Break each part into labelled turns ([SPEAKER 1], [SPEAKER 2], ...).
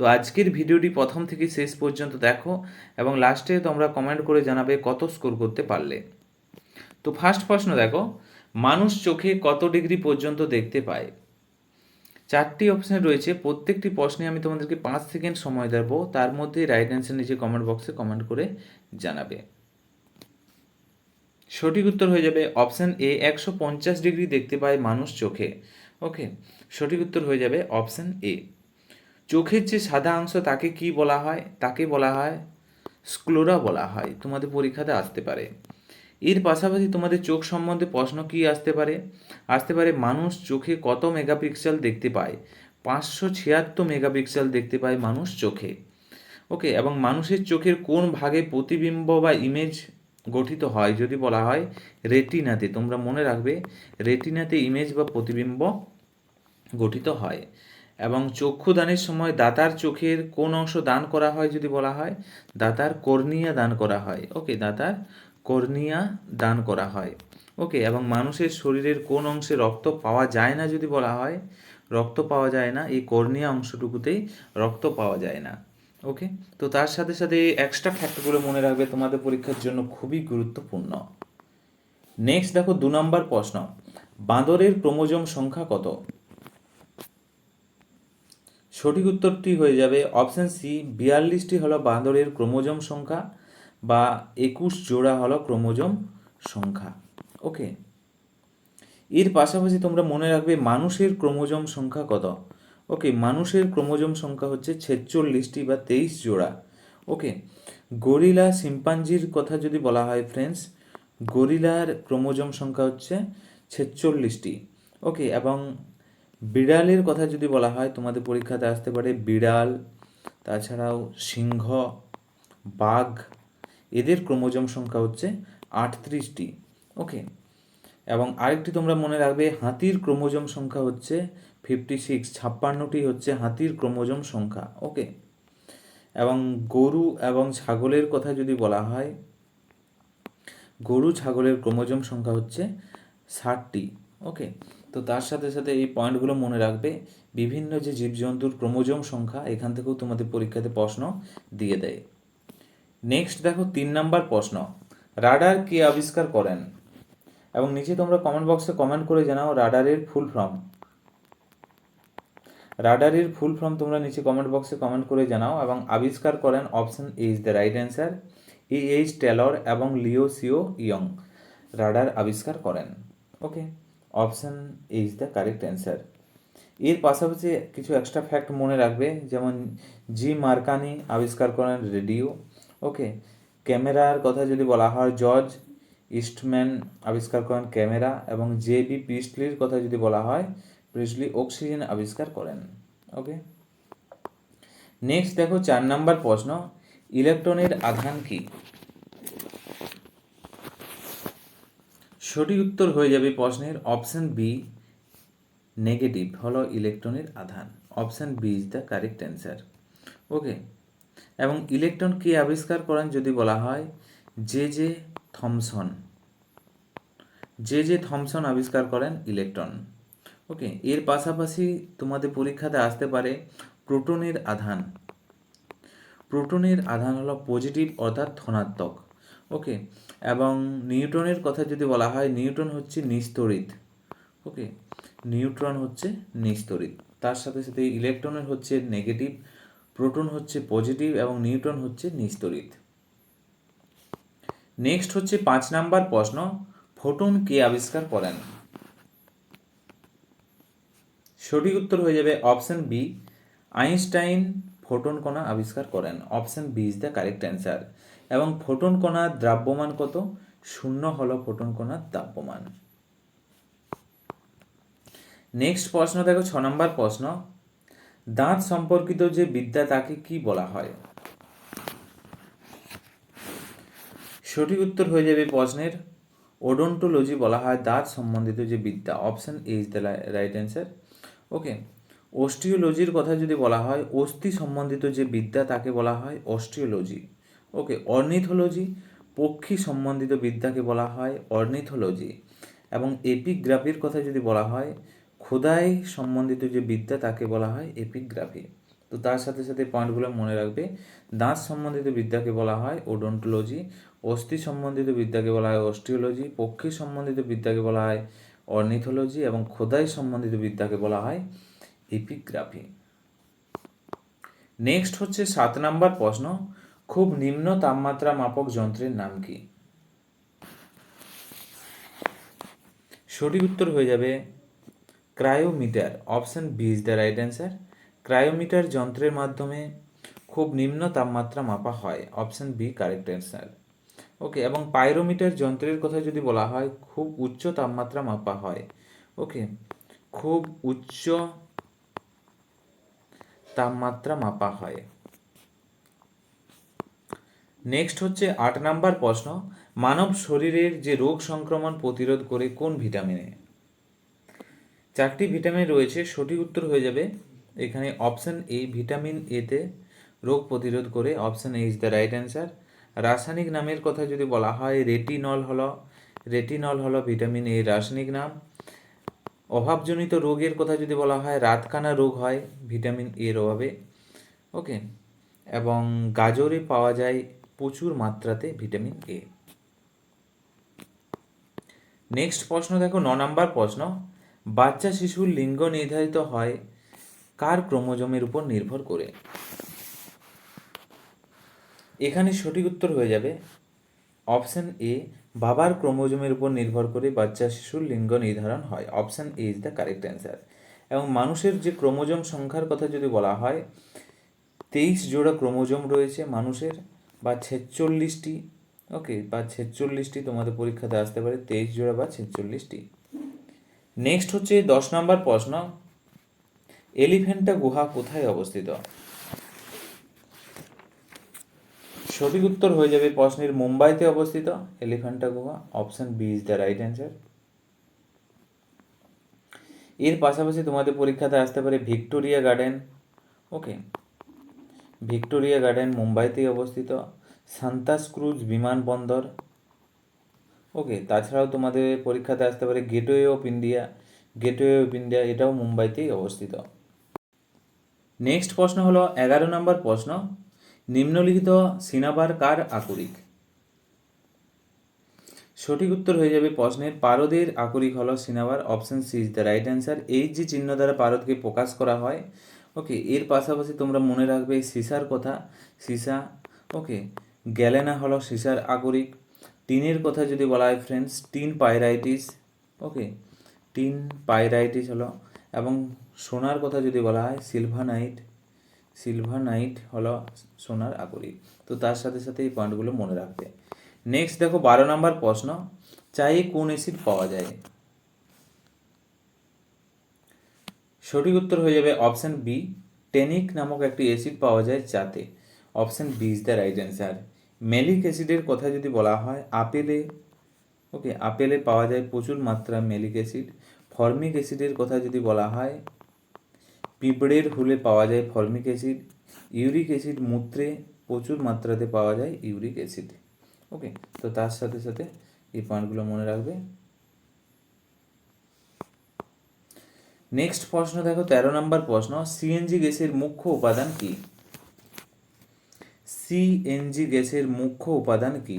[SPEAKER 1] তো আজকের ভিডিওটি প্রথম থেকে শেষ পর্যন্ত দেখো এবং লাস্টে তোমরা কমেন্ট করে জানাবে কত স্কোর করতে পারলে। তো ফার্স্ট প্রশ্ন দেখো, মানুষ চোখে কত ডিগ্রি পর্যন্ত দেখতে পায়? চারটি অপশন রয়েছে, প্রত্যেকটি প্রশ্নে আমি তোমাদেরকে পাঁচ সেকেন্ড সময় দেবো, তার মধ্যে রাইট অ্যান্সার নিচে কমেন্ট বক্সে কমেন্ট করে জানাবে। সঠিক উত্তর হয়ে যাবে অপশন এ একশো পঞ্চাশ ডিগ্রি দেখতে পায় মানুষ চোখে। ওকে সঠিক উত্তর হয়ে যাবে অপশন এ চোখের যে সাদা অংশ তাকে কি বলা হয়? তাকে বলা হয় স্ক্লোরা বলা হয়। তোমাদের পরীক্ষাতে আসতে পারে। এর পাশাপাশি তোমাদের চোখ সম্বন্ধে প্রশ্ন কি আসতে পারে? আসতে পারে, মানুষ চোখে কত মেগাপিক্সেল দেখতে পায়? পাঁচশো ছিয়াত্তর মেগাপিক্সেল দেখতে পায় মানুষ চোখে। ওকে, এবং মানুষের চোখের কোন ভাগে প্রতিবিম্ব বা ইমেজ গঠিত হয়? যদি বলা হয়, রেটিনাতে। তোমরা মনে রাখবে, রেটিনাতে ইমেজ বা প্রতিবিম্ব গঠিত হয়। এবং চক্ষুদানের সময় দাতার চোখের কোন অংশ দান করা হয় যদি বলা হয়? দাতার কর্নিয়া দান করা হয়। ওকে, দাতার কর্নিয়া দান করা হয়। ওকে, এবং মানুষের শরীরের কোন অংশে রক্ত পাওয়া যায় না যদি বলা হয়? রক্ত পাওয়া যায় না, এই কর্নিয়া অংশটুকুতেই রক্ত পাওয়া যায় না। ওকে, তো তার সাথে সাথে এক্সট্রা ফ্যাক্টরগুলো মনে রাখবে, তোমাদের পরীক্ষার জন্য খুবই গুরুত্বপূর্ণ। নেক্সট দেখো, দু নম্বর প্রশ্ন। বাঁদরের ক্রোমোজোম সংখ্যা কত? সঠিক উত্তরটি হয়ে যাবে অপশান সি, বিয়াল্লিশটি হলো বাঁদরের ক্রোমোজোম সংখ্যা বা একুশ জোড়া হলো ক্রোমোজোম সংখ্যা। ওকে? এর পাশাপাশি তোমরা মনে রাখবে মানুষের ক্রোমোজোম সংখ্যা কত? ওকে, মানুষের ক্রোমোজোম সংখ্যা হচ্ছে ছেচল্লিশটি বা তেইশ জোড়া। ওকে? গরিলা শিম্পাঞ্জির কথা যদি বলা হয় ফ্রেন্ডস গরিলার ক্রোমোজোম সংখ্যা হচ্ছে ছেচল্লিশটি। ওকে, এবং বিড়ালের কথা যদি বলা হয়, তোমাদের পরীক্ষাতে আসতে পারে বিড়াল, তাছাড়াও সিংহ, বাঘ, এদের ক্রোমোজোম সংখ্যা হচ্ছে আটত্রিশটি। ওকে? এবং আরেকটি তোমরা মনে রাখবে, হাতির ক্রোমোজোম সংখ্যা হচ্ছে ফিফটি সিক্স, ছাপ্পান্নটি হচ্ছে হাতির ক্রোমোজোম সংখ্যা। ওকে? এবং গরু এবং ছাগলের কথা যদি বলা হয়, গরু, ছাগলের ক্রোমোজোম সংখ্যা হচ্ছে ষাটটি। ওকে? তো তার সাথে সাথে এই পয়েন্টগুলো মনে রাখবে, বিভিন্ন যে জীবজন্তুর ক্রোমোজোম সংখ্যা, এখান থেকেও তোমাদের পরীক্ষাতে প্রশ্ন দিয়ে দেয়। নেক্সট দেখো তিন নাম্বার প্রশ্ন, রাডার কে আবিষ্কার করেন? এবং নিচে তোমরা কমেন্ট বক্সে কমেন্ট করে জানাও রাডারের ফুল ফর্ম। রাডারের ফুল ফর্ম তোমরা নিচে কমেন্ট বক্সে কমেন্ট করে জানাও এবং আবিষ্কার করেন option A is the right answer E H Taylor এবং লিও সিও ইয়ং রাডার আবিষ্কার করেন। Okay option is the correct answer এর পাশাপাশি কিছু এক্সট্রা ফ্যাক্ট মনে রাখবে, যেমন জি মার্কানি আবিষ্কার করেন রেডিও ওকে ক্যামেরার কথা যদি বলা হয় জর্জ ইস্টম্যান আবিষ্কার করেন ক্যামেরা, এবং জে বি প্রিস্টলির কথা যদি বলা হয় প্রিস্টলি অক্সিজেন আবিষ্কার করেন ওকে নেক্সট দেখো, চার নাম্বার প্রশ্ন ইলেকট্রনের আধান কি? সঠিক উত্তর হয়ে যাবে প্রশ্নের অপশন বি নেগেটিভ হলো ইলেকট্রনের আধান। Option B is the correct answer okay এবং ইলেকট্রন কে আবিষ্কার করেন যদি বলা হয় J J Thomson J J Thomson আবিষ্কার করেন ইলেকট্রন ওকে এর পাশাপাশি তোমাদের পরীক্ষাতে আসতে পারে প্রোটনের আধান। প্রোটনের আধান হলো পজিটিভ অর্থাৎ ধনাত্মক। ওকে এবং নিউটনের কথা যদি বলা হয় নিউটন হচ্ছে নিস্তরিত। ওকে নিউট্রন হচ্ছে নিস্তরিত। তার সাথে সাথে ইলেকট্রনের হচ্ছে নেগেটিভ প্রোটন হচ্ছে পজিটিভ এবং নিউটন হচ্ছে নিস্তরিত। নেক্সট হচ্ছে পাঁচ নাম্বার প্রশ্ন, ফোটন কে আবিষ্কার করেন? সঠিক উত্তর হয়ে যাবে অপশন বি, আইনস্টাইন ফোটন কণা আবিষ্কার করেন। Option B is the correct answer এবং ফোটন কণার দ্রাব্যমান কত? শূন্য হলো ফোটন কণার দ্রাব্যমান। নেক্সট প্রশ্ন, দেখো ছ নম্বর প্রশ্ন। দাঁত সম্পর্কিত যে বিদ্যা তাকে কি বলা হয়? সঠিক উত্তর হয়ে যাবে প্রশ্নের। ওডোন্টোলজি বলা হয় দাঁত সম্বন্ধিত যে বিদ্যা। Option A is the right answer okay অস্টিওলজির কথা যদি বলা হয়, অস্থি সম্বন্ধিত যে বিদ্যা তাকে বলা হয় অস্টিওলজি ওকে, অর্নিথোলজি, পক্ষী সম্বন্ধিত বিদ্যাকে বলা হয় অর্নিথোলজি। এবং এপিগ্রাফির কথা যদি বলা হয় খোদাই সম্বন্ধিত যে বিদ্যা তাকে বলা হয় এপিগ্রাফি। তো তার সাথে সাথে পয়েন্টগুলো মনে রাখবে, দাঁত সম্বন্ধিত বিদ্যাকে বলা হয় ওডোন্টোলজি, অস্থি সম্বন্ধিত বিদ্যাকে বলা হয় অস্টিওলজি, পক্ষী সম্বন্ধিত বিদ্যাকে বলা হয় অর্নিথোলজি এবং খোদাই সম্বন্ধিত বিদ্যাকে বলা হয় এপিগ্রাফি। নেক্সট হচ্ছে সাত নাম্বার প্রশ্ন খুব নিম্ন তাপমাত্রা মাপক যন্ত্রের নাম কি? সঠিক উত্তর হয়ে যাবে cryometer, option B is the right answer. Cryometer যন্ত্রের মাধ্যমে খুব নিম্ন তাপমাত্রা মাপা হয়, option B correct answer. Okay, এবং পাইরোমিটার যন্ত্রের কথা যদি বলা হয়, খুব উচ্চ তাপমাত্রা মাপা হয়। ওকে, খুব উচ্চ তাপমাত্রা মাপা হয়। নেক্সট হচ্ছে আট নাম্বার প্রশ্ন, মানব শরীরের যে রোগ সংক্রমণ প্রতিরোধ করে কোন ভিটামিনে চারটি ভিটামিন রয়েছে, সঠিক উত্তর হয়ে যাবে, এখানে অপশান এ ভিটামিন এতে রোগ প্রতিরোধ করে option A is the right answer রাসায়নিক নামের কথা যদি বলা হয় রেটিনল হলো রেটিনল হলো ভিটামিন এ রাসায়নিক নাম। অভাবজনিত রোগের কথা যদি বলা হয়, রাতকানা রোগ হয়, ভিটামিন এর অভাবে। ওকে এবং গাজরে পাওয়া যায় প্রচুর মাত্রাতে ভিটামিন এ নেক্সট প্রশ্ন দেখো, ন নাম্বার প্রশ্ন। বাচ্চা শিশুর লিঙ্গ নির্ধারিত হয় কার ক্রোমোজোমের উপর নির্ভর করে? এখানে সঠিক উত্তর হয়ে যাবে। অপশন এ বাবার ক্রোমোজোমের উপর নির্ভর করে বাচ্চা শিশুর লিঙ্গ নির্ধারণ হয়। Option A is the correct answer এবং মানুষের যে ক্রোমোজোম সংখ্যার কথা যদি বলা হয়, তেইশ জোড়া ক্রোমোজোম রয়েছে মানুষের। বা ছেচল্লিশটি ওকে বা ছেচল্লিশটি তোমাদের পরীক্ষাতে আসতে পারে, তেইশ জোড়া বা ছেচল্লিশটি। নেক্সট হচ্ছে দশ নম্বর প্রশ্ন এলিফ্যান্টা গুহা কোথায় অবস্থিত? সঠিক উত্তর হয়ে যাবে প্রশ্নের মুম্বাইতে অবস্থিত এলিফ্যান্টা গুহা option B is the right answer এর পাশাপাশি তোমাদের পরীক্ষাতে আসতে পারে Victoria garden okay Victoria garden, মুম্বাইতেই অবস্থিত। সান্তাসক্রুজ বিমানবন্দর ওকে, তাছাড়াও তোমাদের পরীক্ষাতে আসতে পারে gateway of India. Gateway of India, এটাও মুম্বাইতেই অবস্থিত। নেক্সট প্রশ্ন হলো, এগারো নম্বর প্রশ্ন, নিম্নলিখিত সিনাবার কার আকরিক? সঠিক উত্তর হয়ে যাবে প্রশ্নের, পারদের আকরিক হলো cinnabar, option C is the right answer. এই যে চিহ্ন দ্বারা পারদকে প্রকাশ করা হয় ওকে এর পাশাপাশি তোমরা মনে রাখবে সিসার কথা। সিসা ওকে গ্যালেনা হলো সিসার আগরিক টিনের কথা যদি বলা হয় friends tin pyrites okay tin pyrites হলো। এবং সোনার কথা যদি বলা হয় সিলভানাইট সিলভানাইট হলো সোনার আগরিক তো তার সাথে সাথে এই পয়েন্টগুলো মনে রাখবে। নেক্সট দেখো বারো নম্বর প্রশ্ন, চায়ে কোন অ্যাসিড পাওয়া যায়? সঠিক উত্তর হয়ে যাবে অপশান বি, টেনিক নামক একটি অ্যাসিড পাওয়া যায় চাতে। Option B is the right answer. Malic অ্যাসিডের কথা যদি বলা হয়, আপেলে, ওকে, আপেলে পাওয়া যায় প্রচুর মাত্রা মেলিক অ্যাসিড। ফর্মিক অ্যাসিডের কথা যদি বলা হয়, পিঁপড়ের হুলে পাওয়া যায় ফর্মিক অ্যাসিড। ইউরিক অ্যাসিড মূত্রে প্রচুর মাত্রাতে পাওয়া যায় ইউরিক অ্যাসিড। ওকে, তো তার সাথে সাথে এই পয়েন্টগুলো মনে রাখবে। নেক্সট প্রশ্ন, দেখো, তেরো নম্বর প্রশ্ন সিএনজি গ্যাসের মুখ্য উপাদান কি? সিএনজি গ্যাসের মুখ্য উপাদান কি?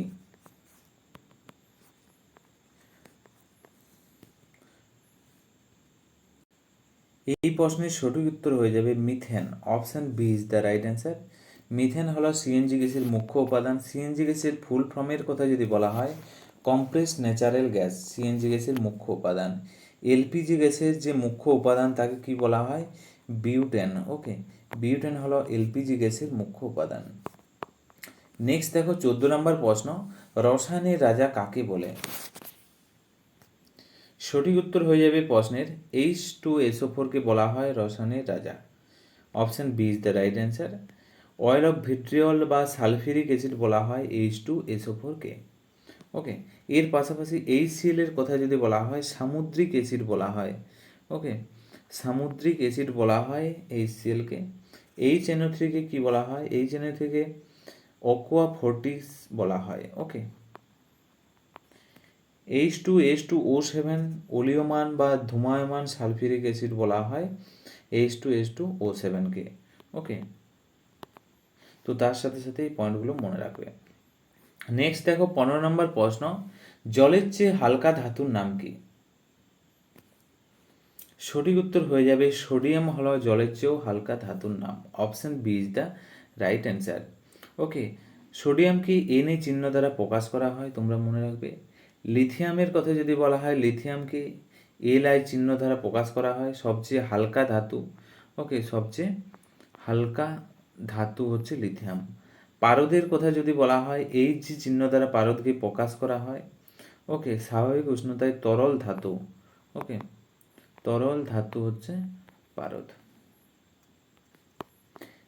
[SPEAKER 1] এই প্রশ্নের সঠিক উত্তর হয়ে যাবে methane. Option B is the right answer methane হলো সিএনজি গ্যাসের মুখ্য উপাদান। সিএনজি গ্যাসের ফুল ফর্মের কথা যদি বলা হয় কম্প্রেস ন্যাচারাল গ্যাস সিএনজি গ্যাসের মুখ্য উপাদান। এলপিজি গ্যাসের যে মুখ্য উপাদান তাকে কি বলা হয়? বিউটেন। ওকে, বিউটেন হলো এলপিজি গ্যাসের মুখ্য উপাদান। নেক্সট দেখো চোদ্দ নম্বর প্রশ্ন, রসায়নের রাজা কাকে বলে? সঠিক উত্তর হয়ে যাবে প্রশ্নের এইচ টু এসও ফোরকে বলা হয় রসায়নের রাজা। Option B is the right answer oil of vitriol বা সালফিউরিক অ্যাসিড বলা হয় এইচ টু এসও ফোরকে ওকে এর পাশাপাশি এই এর কথা যদি বলা হয়, সামুদ্রিক অ্যাসিড বলা হয় ওকে সামুদ্রিক অ্যাসিড বলা হয় এই সিএলকে এইচ এনও থ্রিকে কী বলা হয়? এইচ এনও থেকে অকোয়া ফোর্টিস বলা হয় okay H two H two O seven ওলিওমান বা ধুমায়মান সালফিউরিক অ্যাসিড বলা হয় H two H two O সেভেনকে ওকে তো তার সাথে সাথে এই পয়েন্টগুলো মনে রাখবে। নেক্সট দেখো, পনেরো নম্বর প্রশ্ন। জলের চেয়ে হালকা ধাতুর নাম কি? সঠিক উত্তর হয়ে যাবে সোডিয়াম হলো জলের চেয়েও হালকা ধাতুর নাম। Option B is the right answer okay সোডিয়ামকে N A চিহ্ন দ্বারা প্রকাশ করা হয় তোমরা মনে রাখবে? লিথিয়ামের কথা যদি বলা হয় লিথিয়ামকে এল আই চিহ্ন দ্বারা প্রকাশ করা হয়? সবচেয়ে হালকা ধাতু। ওকে সবচেয়ে হালকা ধাতু হচ্ছে লিথিয়াম। পারদের কথা যদি বলা হয় এই যে চিহ্ন দ্বারা পারদকে প্রকাশ করা হয়? ওকে, স্বাভাবিক উষ্ণতায় তরল ধাতু। ওকে, তরল ধাতু হচ্ছে পারদ।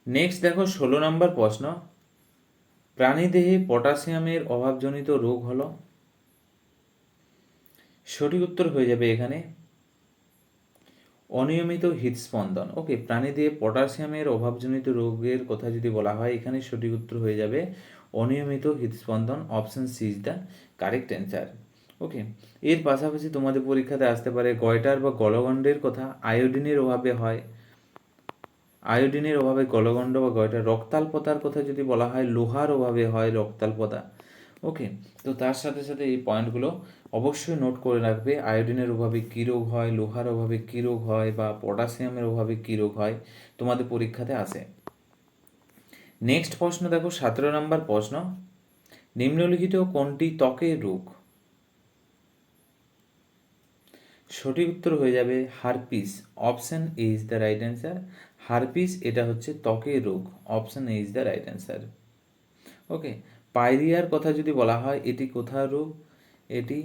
[SPEAKER 1] নেক্সট দেখো, ষোলো নম্বর প্রশ্ন। প্রাণীদেহে পটাশিয়ামের অভাবজনিত রোগ হলো? সঠিক উত্তর হয়ে যাবে এখানে। অনিয়মিত হৃদস্পন্দন। ওকে, প্রাণীদেহে পটাশিয়ামের অভাবজনিত রোগের কথা যদি বলা হয়, এখানে সঠিক উত্তর হয়ে যাবে অনিয়মিত হৃদস্পন্দন, option C is the correct answer. Okay এর পাশাপাশি তোমাদের পরীক্ষাতে আসতে পারে গয়টার বা গলগণ্ডের কথা। আয়োডিনের অভাবে হয়। আয়োডিনের অভাবে গলগণ্ড বা গয়টার রক্তাল্পতার কথা যদি বলা হয়, লোহার অভাবে হয় রক্তাল্পতা। ওকে তো তার সাথে সাথে এই পয়েন্টগুলো অবশ্যই নোট করে রাখবে। আয়োডিনের অভাবে কী রোগ হয়, লোহার অভাবে কী রোগ হয় বা পটাশিয়ামের অভাবে কী রোগ হয়, তোমাদের পরীক্ষাতে আসে। নেক্সট প্রশ্ন দেখো, সতেরো নম্বর প্রশ্ন। নিম্নলিখিত কোনটি ত্বকের রোগ? সঠিক উত্তর হয়ে যাবে herpes. Option A is the right answer herpes, এটা হচ্ছে ত্বকের রোগ। Option A is the right answer okay পাইরিয়ার কথা যদি বলা হয়, এটি কোথার রোগ? এটি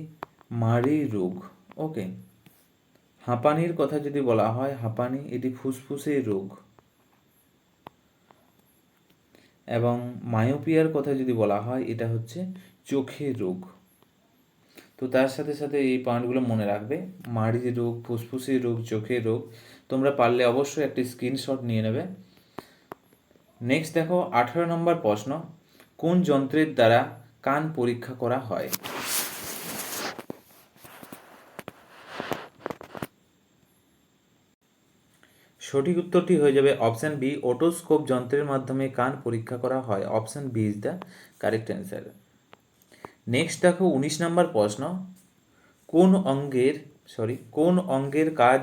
[SPEAKER 1] মারি রোগ। ওকে, হাঁপানির কথা যদি বলা হয়, হাঁপানি, এটি ফুসফুসের রোগ। এবং মায়োপিয়ার কথা যদি বলা হয়, এটা হচ্ছে চোখের রোগ। তো তার সাথে সাথে এই পয়েন্টগুলো মনে রাখবে। মাড়ির রোগ, ফুসফুসের রোগ, চোখের রোগ, তোমরা পারলে অবশ্যই একটি স্ক্রিনশট নিয়ে নেবে। নেক্সট দেখো, আঠারো নম্বর প্রশ্ন, কোন যন্ত্রের দ্বারা কান পরীক্ষা করা হয়? সঠিক উত্তরটি হয়ে যাবে অপশান বি ওটোস্কোপ যন্ত্রের মাধ্যমে কান পরীক্ষা করা হয়। Option B is the correct answer next দেখো উনিশ নম্বর প্রশ্ন। কোন অঙ্গের সরি কোন অঙ্গের কাজ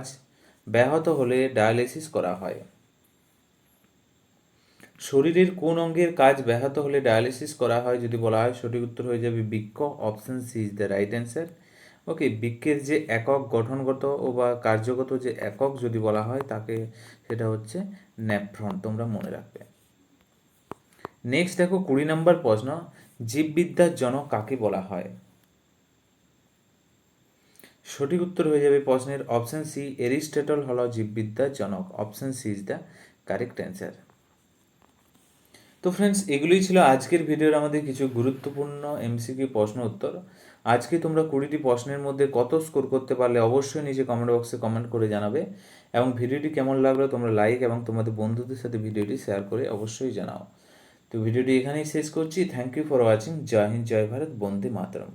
[SPEAKER 1] ব্যাহত হলে ডায়ালিসিস করা হয়? শরীরের কোন অঙ্গের কাজ ব্যাহত হলে ডায়ালিসিস করা হয়? যদি বলা হয়, সঠিক উত্তর হয়ে যাবে বৃক্ষ option C is the right answer okay বৃক্ষের যে একক গঠনগত ও বা কার্যগত যে একক যদি বলা হয়, তাকে সেটা হচ্ছে ন্যাফ্রন তোমরা মনে রাখবে। নেক্সট দেখো কুড়ি নম্বর প্রশ্ন। জীববিদ্যার জনক কাকে বলা হয়? সঠিক উত্তর হয়ে যাবে প্রশ্নের অপশন সি এরিস্টেটল হল জীববিদ্যার জনক। Option C is the correct answer তো ফ্রেন্ডস এগুলোই ছিল আজকের ভিডিওর আমাদের কিছু গুরুত্বপূর্ণ এমসিকিউ প্রশ্ন উত্তর। আজকে তোমরা কুড়িটি প্রশ্নের মধ্যে কত স্কোর করতে পারলে অবশ্যই নিচে কমেন্ট বক্সে কমেন্ট করে জানাবে এবং ভিডিওটি কেমন লাগল তোমরা লাইক এবং তোমাদের বন্ধুদের সাথে ভিডিওটি শেয়ার করে অবশ্যই জানাও। তো ভিডিওটি এখানেই শেষ করছি। থ্যাংক ইউ ফর ওয়াচিং জয় হিন্দ, জয় ভারত। বন্দে মাতরম।